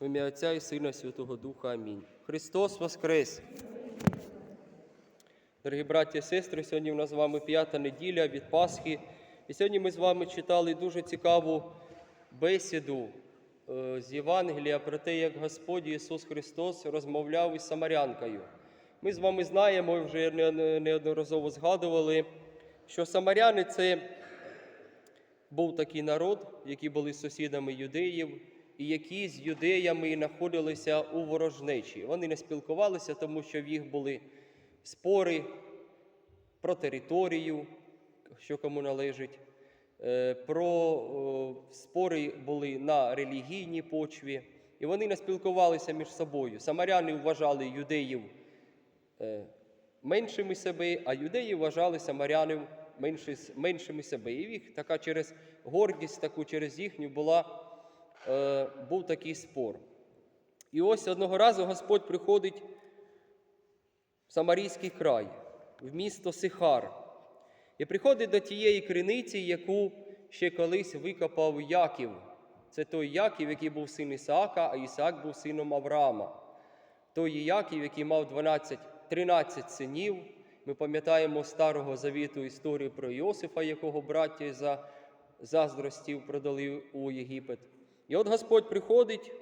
В ім'я Отця і Сина, Святого Духа. Амінь. Христос Воскрес! Дорогі браті і сестри, сьогодні в нас з вами п'ята неділя від Пасхи. І сьогодні ми з вами читали дуже цікаву бесіду е, з Євангелія про те, як Господь Ісус Христос розмовляв із Самарянкою. Ми з вами знаємо, вже неодноразово згадували, що самаряни це був такий народ, які були сусідами юдеїв, і які з юдеями знаходилися у ворожнечі. Вони не спілкувалися, тому що в їх були спори про територію, що кому належить, е, про спори були на релігійній почві, і вони не спілкувалися між собою. Самаряни вважали юдеїв е, меншими себе, а юдеї вважали самарянів меншими себе. І їх така через гордість, таку через їхню була, е, був такий спор. І ось одного разу Господь приходить в Самарійський край, в місто Сихар, і приходить до тієї криниці, яку ще колись викопав Яків. Це той Яків, який був син Ісаака, а Ісаак був сином Авраама. Той Яків, який мав 12, 13 синів. Ми пам'ятаємо старого завіту історію про Йосифа, якого браття за заздростів продали у Єгипет. І от Господь приходить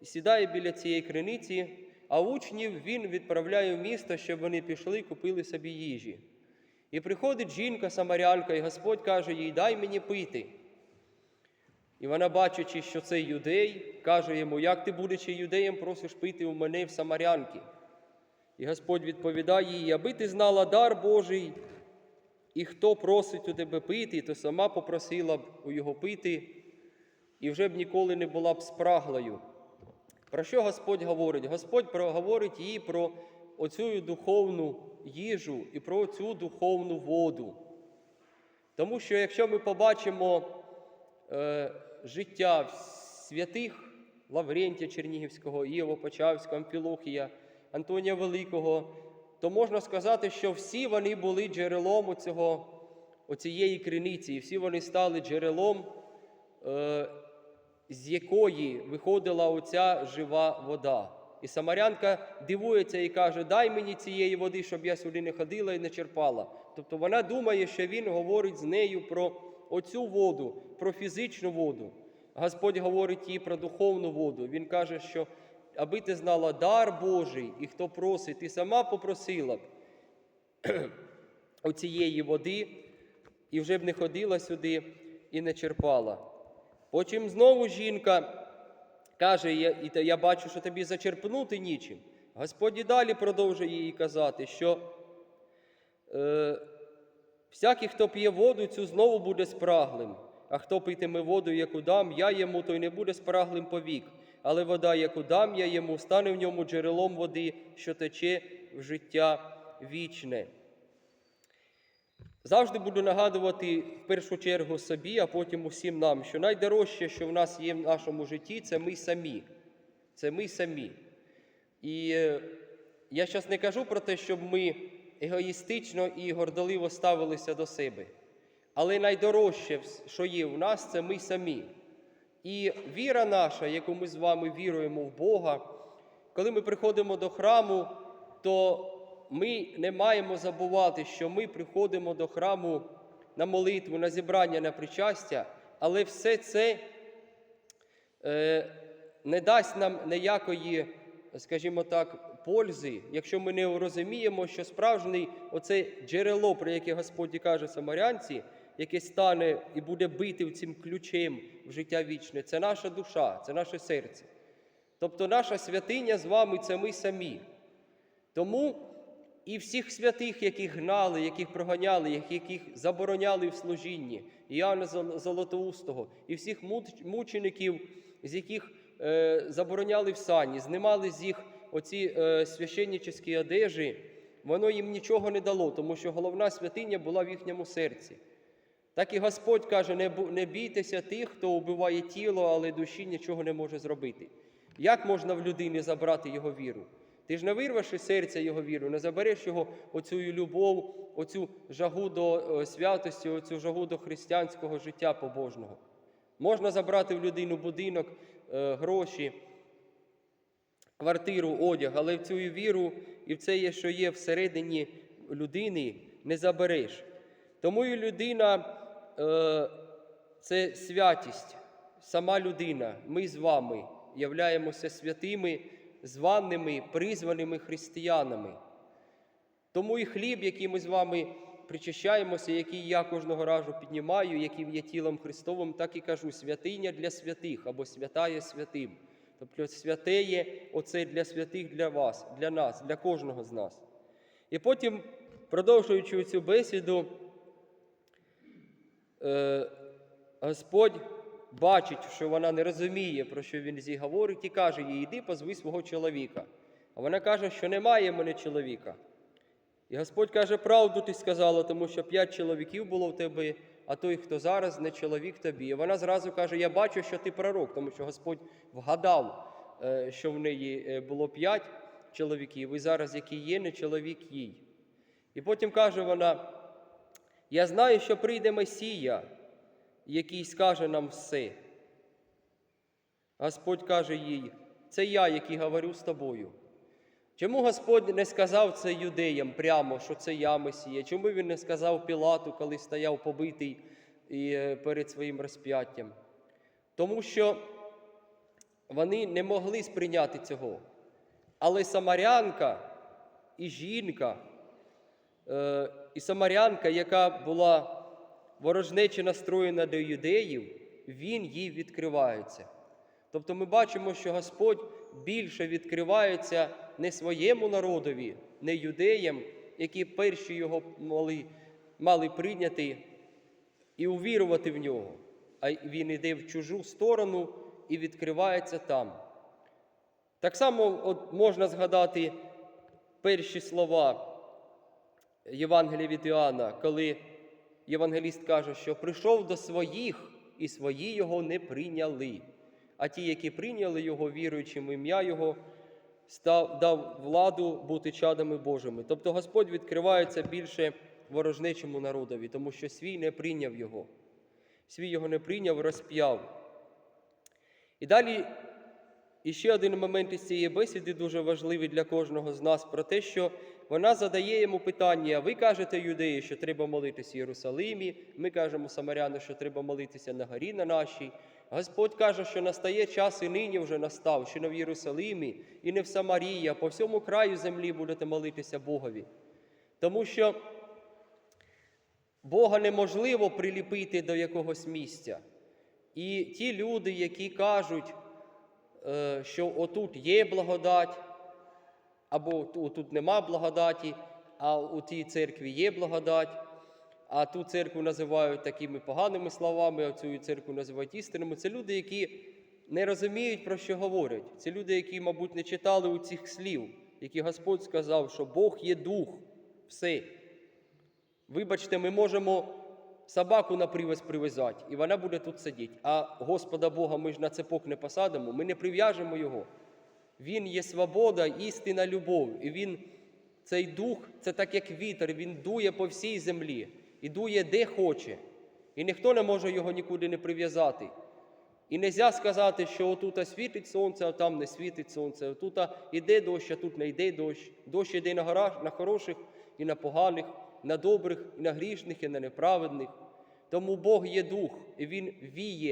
і сідає біля цієї криниці, а учнів він відправляє в місто, щоб вони пішли і купили собі їжі. І приходить жінка, самарянка, і Господь каже їй, дай мені пити. І вона, бачачи, що це юдей, каже йому, як ти, будучи юдеєм, просиш пити у мене в самарянки. І Господь відповідає їй, аби ти знала дар Божий, і хто просить у тебе пити, то сама попросила б у його пити, і вже б ніколи не була б спраглою. Про що Господь говорить? Господь говорить їй про оцю духовну їжу і про цю духовну воду. Тому що якщо ми побачимо е, життя святих Лаврентія Чернігівського, Іова Почавського, Амфілохія, Антонія Великого, то можна сказати, що всі вони були джерелом оцього, оцієї криниці, і всі вони стали джерелом, е, з якої виходила оця жива вода. І Самарянка дивується і каже: Дай мені цієї води, щоб я сюди не ходила і не черпала. Тобто вона думає, що він говорить з нею про оцю воду, про фізичну воду. Господь говорить їй про духовну воду. Він каже, що аби ти знала дар Божий, і хто просить, ти сама попросила б оцієї води, і вже б не ходила сюди і не черпала. Потім знову жінка каже, я, бачу, що тобі зачерпнути нічим. Господь і далі продовжує їй казати, що е, всякий, хто п'є воду, цю знову буде спраглим. А хто питиме воду, яку дам, я йому, той не буде спраглим повік. Але вода, яку дам я йому, стане в ньому джерелом води, що тече в життя вічне. Завжди буду нагадувати в першу чергу собі, а потім усім нам, що найдорожче, що в нас є в нашому житті, це ми самі. Це ми самі. І е, я зараз не кажу про те, щоб ми егоїстично і гордоливо ставилися до себе. Але найдорожче, що є в нас, це ми самі. І віра наша, яку ми з вами віруємо в Бога, коли ми приходимо до храму, то ми не маємо забувати, що ми приходимо до храму на молитву, на зібрання, на причастя, але все це е, не дасть нам ніякої, скажімо так, пользи, якщо ми не розуміємо, що справжнє оце джерело, про яке Господь каже самарянці, яке стане і буде бити цим ключем в життя вічне, це наша душа, це наше серце. Тобто наша святиня з вами це ми самі. Тому і всіх святих, яких гнали, яких проганяли, яких- забороняли в служінні, Іоанна Золотоустого, і всіх мучеників, з яких е, забороняли в сані, знімали з їх оці е, священническі одежі, воно їм нічого не дало, тому що головна святиня була в їхньому серці. Так і Господь каже: не, бійтеся тих, хто вбиває тіло, але душі нічого не може зробити. Як можна в людині забрати його віру? Ти ж не вирвеш із серця його віру, не забереш його оцю любов, оцю жагу до е, святості, оцю жагу до християнського життя побожного. Можна забрати в людину будинок, е, гроші, квартиру, одяг, але в цю віру і в це, що є всередині людини, не забереш. Тому і людина е, це святість, сама людина. Ми з вами являємося святими, званими, призваними християнами. Тому і хліб, який ми з вами причащаємося, який я кожного разу піднімаю, яким є тілом Христовим, так і кажу, святиня для святих або святає святим. Тобто святеє оце для святих для вас, для нас, для кожного з нас. І потім, продовжуючи цю бесіду, е, Господь бачить, що вона не розуміє, про що він зі говорить, і каже їй, іди позви свого чоловіка. А вона каже, що немає в мене чоловіка. І Господь каже, правду ти сказала, тому що п'ять чоловіків було в тебе, а той, хто зараз, не чоловік тобі. І вона зразу каже: Я бачу, що ти пророк, тому що Господь вгадав, е, що в неї е, було п'ять чоловіків, і зараз, який є, не чоловік їй. І потім каже вона: Я знаю, що прийде Месія, який скаже нам все. Господь каже їй, це я, який говорю з тобою. Чому Господь не сказав це юдеям прямо, що це я Месія? Чому він не сказав Пілату, коли стояв побитий і, е, перед своїм розп'яттям? Тому що вони не могли сприйняти цього. Але Самарянка і жінка, е, і Самарянка, яка була ворожнече настроєна до юдеїв, він їй відкривається. Тобто ми бачимо, що Господь більше відкривається не своєму народові, не юдеям, які перші його мали, мали прийняти і увірувати в нього. А він йде в чужу сторону і відкривається там. Так само от можна згадати перші слова Євангелія від Іоанна, коли євангеліст каже, що прийшов до своїх, і свої його не прийняли. А ті, які прийняли його, віруючим ім'я Його, став, дав владу бути чадами Божими. Тобто Господь відкривається більше ворожнечому народові, тому що свій не прийняв його. Свій його не прийняв, розп'яв. І далі іще один момент із цієї бесіди дуже важливий для кожного з нас про те, що вона задає йому питання: ви кажете, юдеї, що треба молитися в Єрусалимі, ми кажемо самаряни, що треба молитися на горі на нашій. Господь каже, що настає час і нині вже настав, що не в Єрусалимі і не в Самарії, а по всьому краю землі будете молитися Богові. Тому що Бога неможливо приліпити до якогось місця. І ті люди, які кажуть, що отут є благодать, або тут нема благодаті, а у тій церкві є благодать, а ту церкву називають такими поганими словами, а цю церкву називають істинними. Це люди, які не розуміють, про що говорять. Це люди, які, мабуть, не читали у цих слів, які Господь сказав, що Бог є дух, все. Вибачте, ми можемо собаку на привез привязати, і вона буде тут сидіти. А Господа Бога ми ж на цепок не посадимо, ми не прив'яжемо Його. Він є свобода, істина, любов. І він, цей дух, це так як вітер, він дує по всій землі і дує де хоче. І ніхто не може його нікуди не прив'язати. І не можна сказати, що отут світить сонце, а там не світить сонце. Отут іде дощ, а тут не йде дощ. Дощ іде на, на хороших і на поганих, на добрих, і на грішних, і на неправедних. Тому Бог є дух, і Він віє